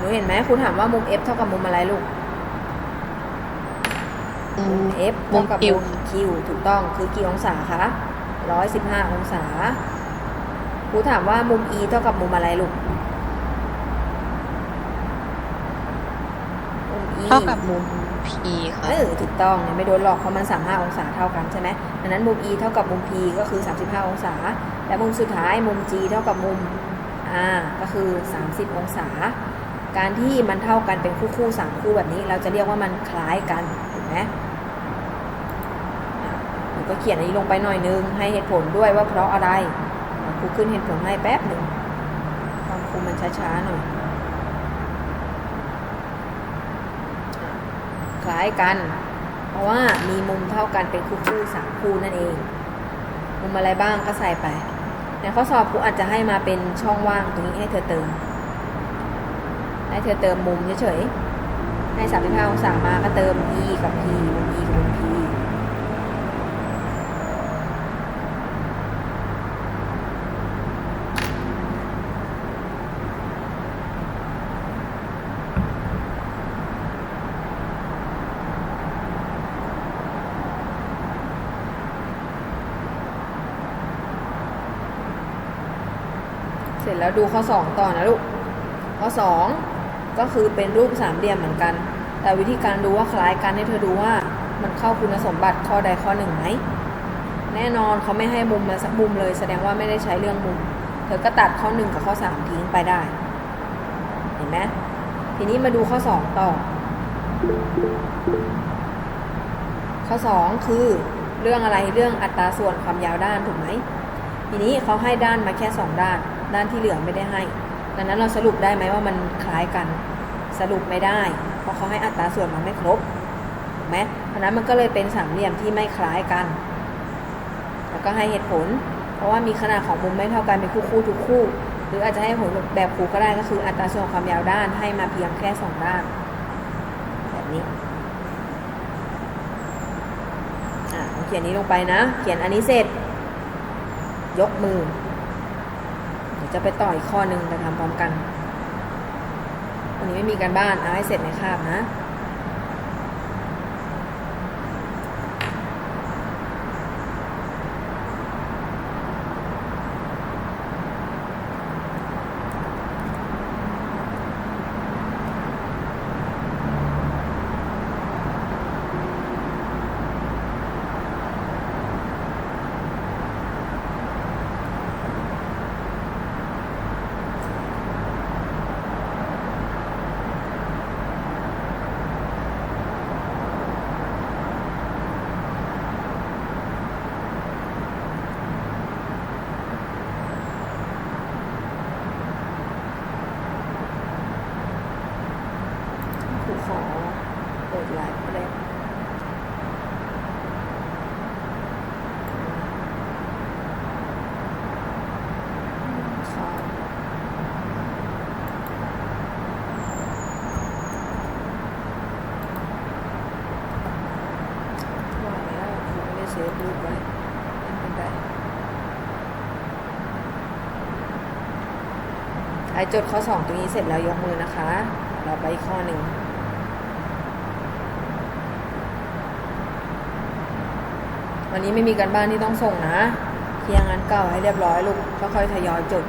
หนูเห็นไหมครูถามว่ามุม f เท่ากับมุมอะไรลูกอืม f เท่ากับมุมุมม Q q ถูกต้องคือกี่องศาคะร้อยสิบห้าองศาครูถามว่ามุม e เท่ากับมุมอะไรลูก มุม e เท่ากับมุม P ค่ะ เออถูกต้องเนี่ยไม่โดนหลอกเพราะมัน35องศาเท่ากันใช่ไหมดังนั้นมุม e เท่ากับมุม p ก็คือ35องศา และมุมสุดท้ายมุม g เท่ากับมุม r ก็คือ30องศา การที่มันเท่ากันเป็นคู่คู่สามคู่แบบนี้ เราจะเรียกว่ามันคล้ายกันถูกไหมหนูก็เขียนอันนี้ลงไปหน่อยนึง ให้เหตุผลด้วยว่าเพราะอะไรครูขึ้นเหตุผลให้แป๊บหนึ่งความครูมันช้าๆหน่อยคล้ายกัน เพราะว่ามีมุมเท่ากันเป็นคู่คู่สามคู่นั่นเอง มุมอะไรบ้างก็ใส่ไปในข้อสอบครูอาจจะให้มาเป็นช่องว่างตรงนี้ให้เธอเติม ให้เธอเติมมุมเฉยๆให้35องศามาก็เติม e กับ p มุม e กับมุม p เสร็จแล้วดูข้อ 2 ต่อนะลูก ข้อ 2 ก็คือเป็นรูปสามเหลี่ยมเหมือนกัน แต่วิธีการดูว่าคล้ายกันให้เธอดูว่ามันเข้าคุณสมบัติข้อใดข้อหนึ่งไหมแน่นอนเขาไม่ให้มุมมาสักมุมเลย แสดงว่าไม่ได้ใช้เรื่องมุม เธอก็ตัดข้อ1กับข้อ3ทิ้งไปได้ เห็นไหมทีนี้มาดูข้อ2ต่อ ข้อ2คือเรื่องอะไรเรื่องอัตราส่วนความยาวด้านถูกไหมทีนี้เขาให้ด้านมาแค่2ด้าน ด้านที่เหลือไม่ได้ให้ ดังนั้นเราสรุปได้ไหมว่ามันคล้ายกัน สรุปไม่ได้ เพราะเขาให้อัตราส่วนมาไม่ครบถูกไหมเพราะนั้นมันก็เลยเป็นสามเหลี่ยมที่ไม่คล้ายกัน แล้วก็ให้เหตุผล เพราะว่ามีขนาดของมุมไม่เท่ากันเป็นคู่คู่ทุกคู่ หรืออาจจะให้ผลแบบครูก็ได้ก็คืออัตราส่วนความยาวด้านให้มาเพียงแค่สองด้าน แบบนี้อะเขียนนี้ลงไปนะ เขียนอันนี้เสร็จ ยกมือ จะไปต่ออีกข้อหนึ่งไปทำพร้อมกัน วันนี้ไม่มีการบ้านเอาให้เสร็จในคาบนะ ครูขอ เปิดไลฟ์ก็ได้ค่ะว่าแล้วครูไม่ได้เซฟรูปไว้ไม่เป็นไรไอจดข้อสองตรงนี้เสร็จแล้วยกมือนะคะ เราไปข้อหนึ่ง วันนี้ไม่มีการบ้านที่ต้องส่งนะ เคลียร์งานเก่าให้เรียบร้อยลูกค่อยๆทยอยจด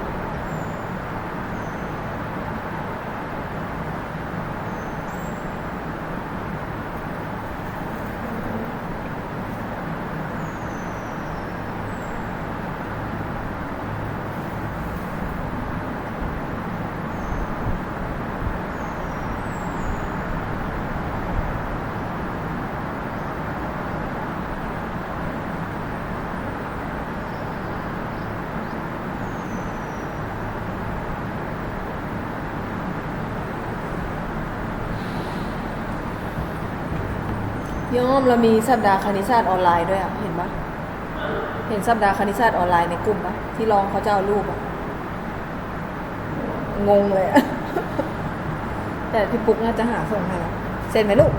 ย่อมเรามีสัปดาห์คณิตศาสตร์ออนไลน์ด้วยอะ เห็นปะเห็นสัปดาห์คณิตศาสตร์ออนไลน์ในกลุ่มปะที่ลองเขาจะเอารูปอะ งงเลยอะ แต่พี่ปุ๊กน่าจะหาส่งให้แล้วเสร็จไหมลูก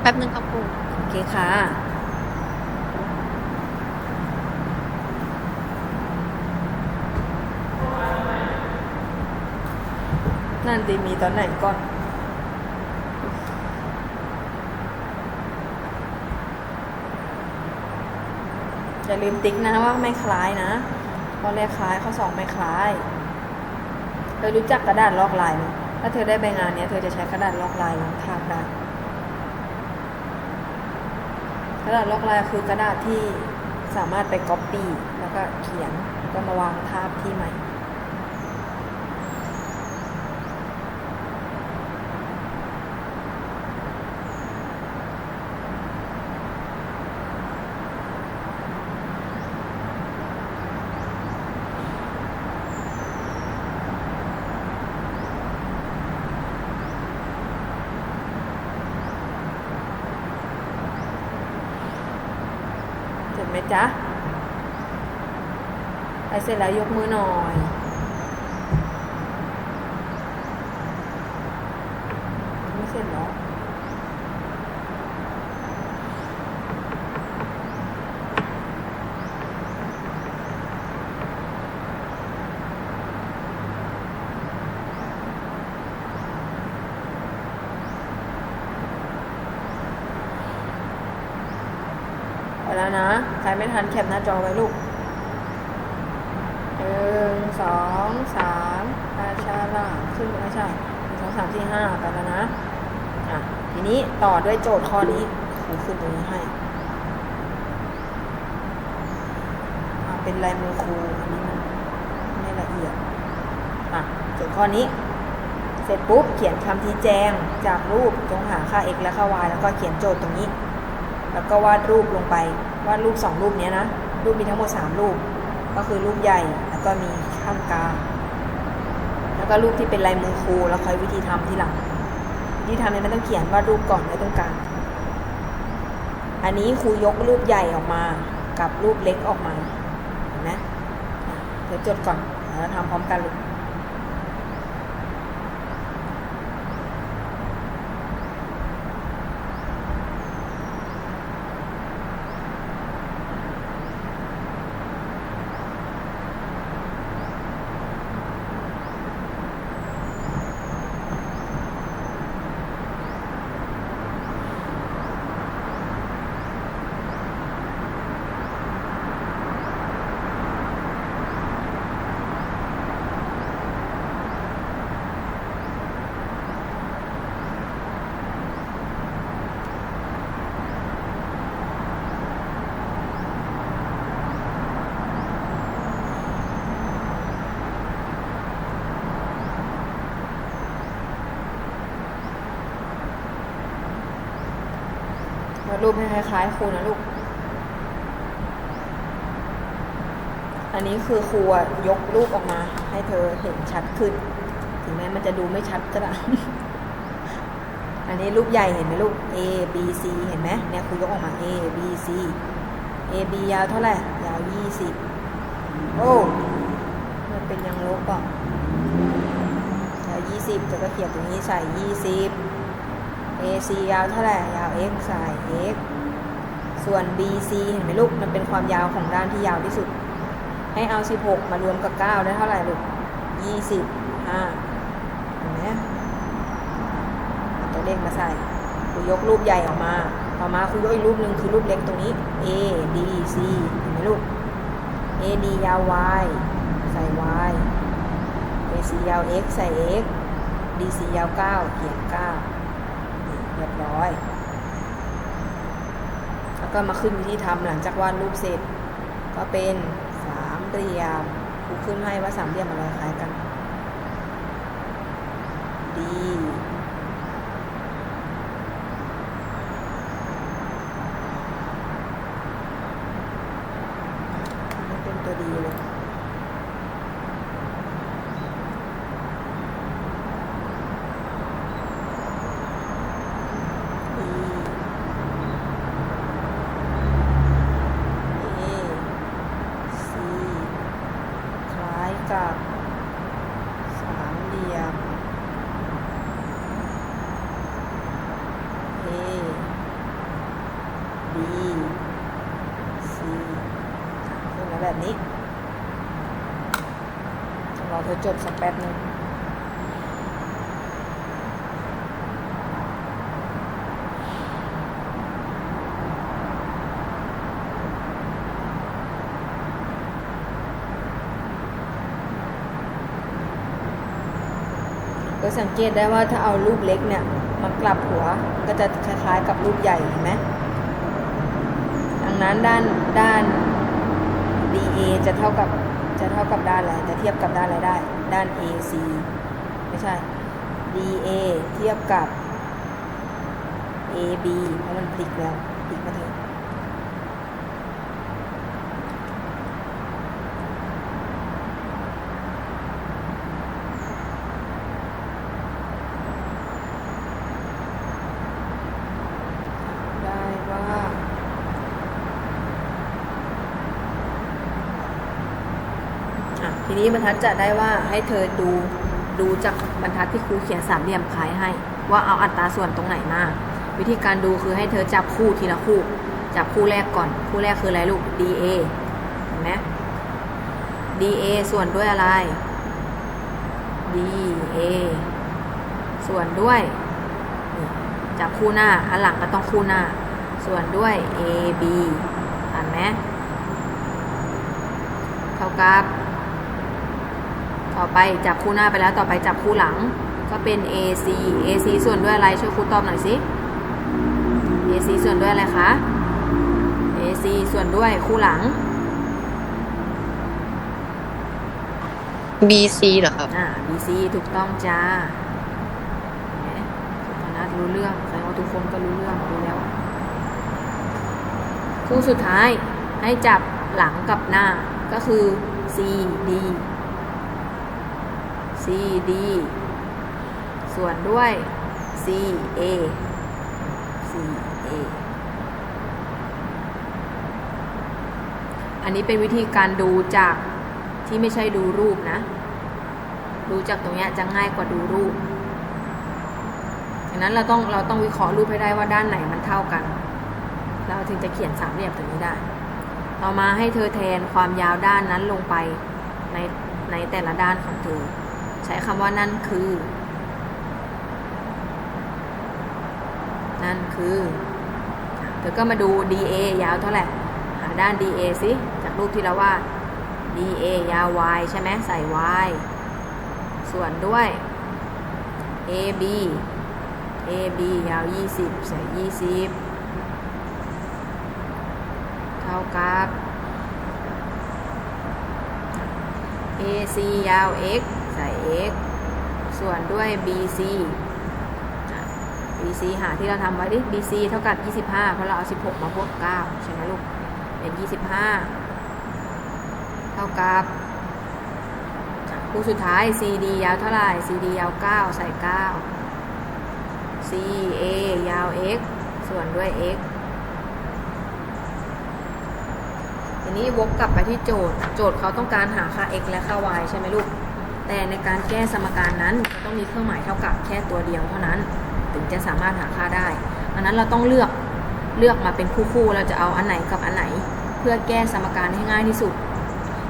แป๊บนึงครับครูโอเคค่ะนั่นดีมีตอนไหนก่อนาลืมติ๊กนะว่าไม่คล้ายนะข้อแรกคล้ายข้อสองไม่คล้าย เธอรู้จักกระดาษลอกลายไหมถ้าเธอได้ใบงานเนี้ยเธอจะใช้กระดาษลอกลายลงทาบได้กระดาษลอกลายคือกระดาษที่สามารถไปก๊อปปี้แล้วก็เขียนแล้วก็มาวางทาบที่ใหม่ จ๊ะไปเสร็จแล้วยกมือหน่อยไม่เสร็จเหรอ ไปแล้วนะ ใค รไม่ทันแคปหน้าจอไว้ลูกหนึ่งสองสามอาชาล่าขึ้นไม่ใช่หนึ่งสองสามสี่ห้าไปแล้วนะอะทีนี้ต่อด้วยโจทย์ข้อนี้ครูขึ้นตรงนี้ให้อะเป็นลายมือครูอันนี้มันไม่ละเอียดอะโจทย์ข้อนี้ เสร็จปุ๊บเขียนคำชี้แจงจากรูปจงหาค่า x และค่า y แล้วก็เขียนโจทย์ตรงนี้ แล้วก็วาดรูปลงไป วาดรูปสองรูปนี้นะ รูปมีทั้งหมดสามรูป ก็คือรูปใหญ่แล้วก็มีข้ามกลางแล้วก็รูปที่เป็นลายมือครูแล้วค่อยวิธีทำทีหลังวิธีทำเนี่ยไม่ต้องเขียนวาดรูปก่อนไว้ตรงกลางอันนี้ครูยกรูปใหญ่ออกมากับรูปเล็กออกมาเห็นไหมอะเดี๋ยวจดก่อนแล้วทำพร้อมกันเลย รูปให้คล้ายๆครูนะลูก อันนี้คือครูยกรูปออกมา ให้เธอเห็นชัดขึ้น ถึงแม้มันจะดูไม่ชัดก็ได้อันนี้รูปใหญ่เห็นไหมลูก A B C เห็นไหมเนี่ยครูยกออกมา A B C A B ยาวเท่าไหร่ ยาวยี่สิบโอ้มันเป็นยังลบอะยาวยี่สิบจะก็เขียนตรงนี้ใส่ยี่สิบ AC ยาวเท่าไหร่ ยาว x ใส่ x ส่วน BC เห็นไหมลูก มันเป็นความยาวของด้านที่ยาวที่สุด ให้เอา 16 มารวมกับ 9 ได้เท่าไหร่ลูก 20 5เห็นไหมเอาตัวเลขมาใส่ครูยกรูปใหญ่ออกมา ต่อมาครูยกอีกรูปหนึ่งคือรูปเล็กตรงนี้ A D C เห็นไหมลูก A D ยาว y ใส่ y AC ยาว x ใส่ x DC ยาว 9 เขียน 9 เรียบร้อย แล้วก็มาขึ้นวิธีทำหลังจากวาดรูปเสร็จ ก็เป็นสามเหลี่ยมครูขึ้นให้ว่าสามเหลี่ยมอะไรคล้ายกันดี แบบนี้รอเธอจบสักแป๊บนึงก็สังเกตได้ว่าถ้าเอารูปเล็กเนี่ยมากลับหัวก็จะคล้ายๆกับรูปใหญ่เห็นไหมดังนั้นด้านด้าน A จะเท่ากับจะเท่ากับด้านอะไรจะเทียบกับด้านอะไรได้ ด้าน AC ไม่ใช่ DA เทียบกับ AB เพราะมันพลิกแล้วพลิกมาเถอะได้ว่า อะที นี้บรรทัดจะได้ว่าให้เธอดูดูจากบรรทัดที่ครูเขียนสามเหลี่ยมคล้ายให้ ว่าเอาอัตราส่วนตรงไหนมาวิธีการดูคือให้เธอจับคู่ทีละคู่จับคู่แรกก่อน คู่แรกคืออะไรลูก DA เห็นไหม DA ส่วนด้วยอะไร DA ส่วนด้วย จับคู่หน้า อันหลังก็ต้องคู่หน้า ส่วนด้วย AB ทันไหมเท่ากับ ต่อไปจับคู่หน้าไปแล้วต่อไปจับคู่หลัง ก็เป็น AC AC ส่วนด้วยอะไรช่วยครูตอบหน่อยสิ AC ส่วนด้วยอะไรคะ AC ส่วนด้วยคู่หลัง BC เหรอครับ อ่า BC ถูกต้องจ้าเห็นไหมสุพนัทรู้เรื่องแสดงว่าทุกคนก็รู้เรื่องรู้แล้ว คู่สุดท้ายให้จับหลังกับหน้าก็คือ CD CD ส่วนด้วย CA CA อันนี้เป็นวิธีการดูจากที่ไม่ใช่ดูรูปนะ ดูจากตรงเนี้ยจะง่ายกว่าดูรูปดังนั้นเราต้องเราต้องวิเคราะห์รูปให้ได้ว่าด้านไหนมันเท่ากัน เราถึงจะเขียนสามเหลี่ยมตัวนี้ได้ ต่อมาให้เธอแทนความยาวด้านนั้นลงไปในในแต่ละด้านของเธอ ใช้คำว่านั่นคือ นั่นคืออะเธอก็มาดู DA ยาวเท่าไหร่หาด้าน DA สิจากรูปที่เราวาด DA ยาว y ใช่ไหมใส่ y ส่วนด้วย AB AB ยาว 20 ใส่ 20 เท่ากับ AC ยาว x ใส่ x ส่วนด้วย BC BC หาที่เราทำไว้ดิ BC เท่ากับ 25 เพราะเราเอา 16 มาบวก 9 ใช่ไหมลูก เป็น 25 เท่ากับคู่สุดท้าย CD ยาวเท่าไหร่ CD ยาว 9 ใส่ 9 CA ยาว x ส่วนด้วย x ทีนี้วกกลับไปที่โจทย์ โจทย์เขาต้องการหาค่า x และค่า y ใช่ไหมลูก แต่ในการแก้สมการนั้นจะต้องมีเครื่องหมายเท่ากับแค่ตัวเดียวเท่านั้น ถึงจะสามารถหาค่าได้ดังนั้นเราต้องเลือกเลือกมาเป็นคู่ๆเราจะเอาอันไหนกับอันไหน เพื่อแก้สมการให้ง่ายที่สุด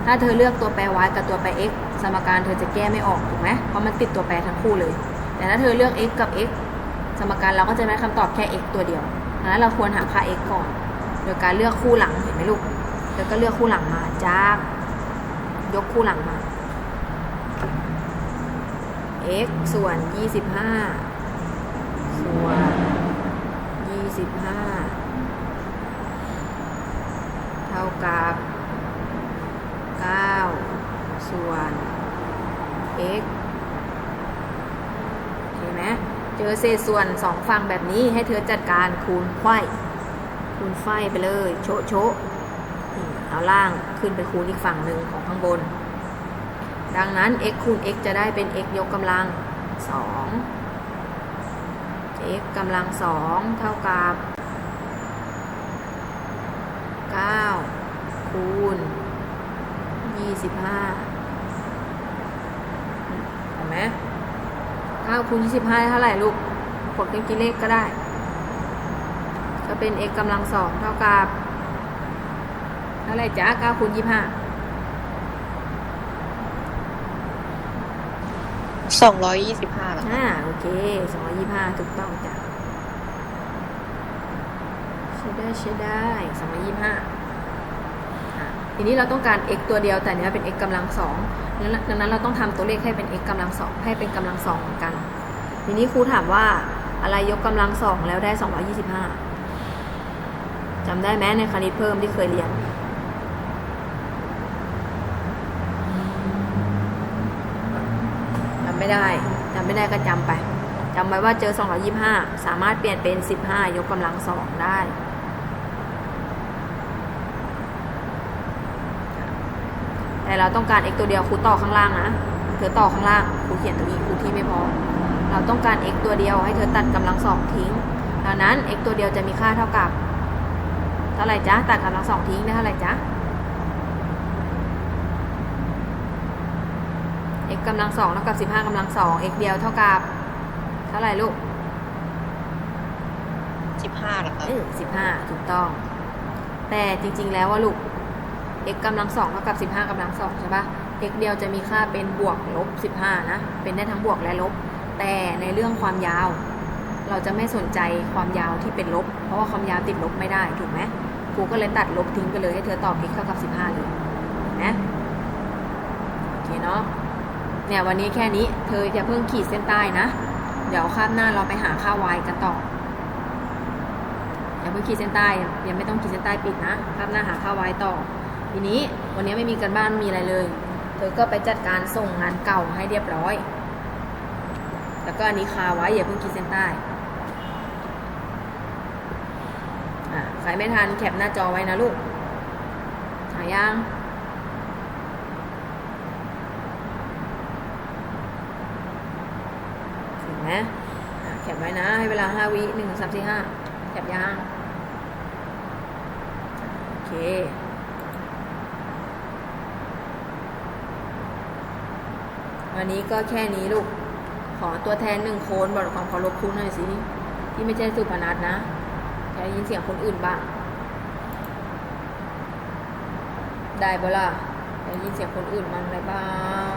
ถ้าเธอเลือกตัวแปร y กับตัวแปร x สมการเธอจะแก้ไม่ออกถูกไหมเพราะมันติดตัวแปรทั้งคู่เลย แต่ถ้าเธอเลือก x กับ x สมการเราก็จะได้คำตอบแค่ x ตัวเดียวดังนั้นเราควรหาค่า x ก่อน โดยการเลือกคู่หลังเห็นไหมลูก แล้วก็เลือกคู่หลังมาจาก ยกคู่หลังมา x ส่วน 25 ส่วน 25 เท่ากับ 9 ส่วน x เห็นไหมเจอเศษส่วนสองฝั่งแบบนี้ให้เธอจัดการคูณไขว้คูณไขว้ไปเลย โชะโชะเอาล่างขึ้นไปคูณอีกฝั่งหนึ่งของข้างบน ดังนั้น x คูณ x จะได้เป็น x ยกกำลัง 2 x กำลัง 2 เท่ากับ 9 คูณ 25เห็นไหม9คูณ 25เท่าไหร่ลูกกดเป็นกิเลขก็ได้ก็เป็น x กำลัง 2 เท่ากับ เท่าไหร่จ้า9คูณ 25 225เหรออ่าโอเคสองร้อยยี่ห้าถูกต้องจ้ะใช้ได้ใช้ได้สองร้อยยี่ห้าทีนี้เราต้องการ x ตัวเดียวแต่เนี้ยเป็น x กำลังสองดังนั้นเราต้องทำตัวเลขให้เป็น x กำลังสองให้เป็นกำลังสองเหมือนกัน ทีนี้ครูถามว่าอะไรยกกำลังสองแล้วได้225จำได้ไหมในคณิตเพิ่มที่เคยเรียน จำ ไม่ได้จำไม่ได้ก็จำไปจำไว้ว่าเจอ 225 สามารถเปลี่ยนเป็น 15 ยกกำลังสองได้ แต่เราต้องการ x ตัวเดียวครูต่อข้างล่างนะ เธอต่อข้างล่างครูเขียนตรงนี้ครูที่ไม่พอ เราต้องการ x ตัวเดียวให้เธอตัดกำลังสองทิ้ง ดังนั้น x ตัวเดียวจะมีค่าเท่ากับ เท่าไหร่จ๊ะ ตัดกำลังสองทิ้งได้เท่าไหร่จ๊ะ x กำลังสองเท่ากับ15กำลังสอง x เดียวเท่ากับ เท่าไหร่ลูกสิบห้าเหรอครับเออ15ถูกต้อง แต่จริง ๆ แล้วว่าลูก x กำลังสองเท่ากับ15กำลังสองใช่ปะ x เดียวจะมีค่าเป็นบวกลบ15นะ เป็นได้ทั้งบวกและลบ แต่ในเรื่องความยาว เราจะไม่สนใจความยาวที่เป็นลบ เพราะว่าความยาวติดลบไม่ได้ถูกไหมครูก็เลยตัดลบทิ้งไปเลยให้เธอตอบ x เท่ากับ 15 เลยเห็นไหมโอเคเนาะ เนี่ยวันนี้แค่นี้เธออย่าเพิ่งขีดเส้นใต้นะ เดี๋ยวคาบหน้าเราไปหาค่า y กันต่ออย่าเพิ่งขีดเส้นใต้ยังไม่ต้องขีดเส้นใต้ปิดนะคาบหน้าหาค่า y ต่อ ทีนี้วันนี้ไม่มีการบ้านมีอะไรเลย เธอก็ไปจัดการส่งงานเก่าให้เรียบร้อย แล้วก็อันนี้คาไว้อย่าเพิ่งขีดเส้นใต้ใครไม่ทันแคปหน้าจอไว้นะลูกหายัง ถึง ไหมอะแคปไว้นะ ให้เวลาห้าวิหนึ่งสามสี่ห้าแคปยังโอเควันนี้ก็แค่นี้ลูก ขอตัวแทนหนึ่งคนบอกความเคารพคุณหน่อยสิ ที่ไม่ใช่สุพนัทนะอยากได้ยินเสียงคนอื่นบ้าง ได้ปะล่ะอยากได้ยินเสียงคนอื่นบ้างอะไรบ้าง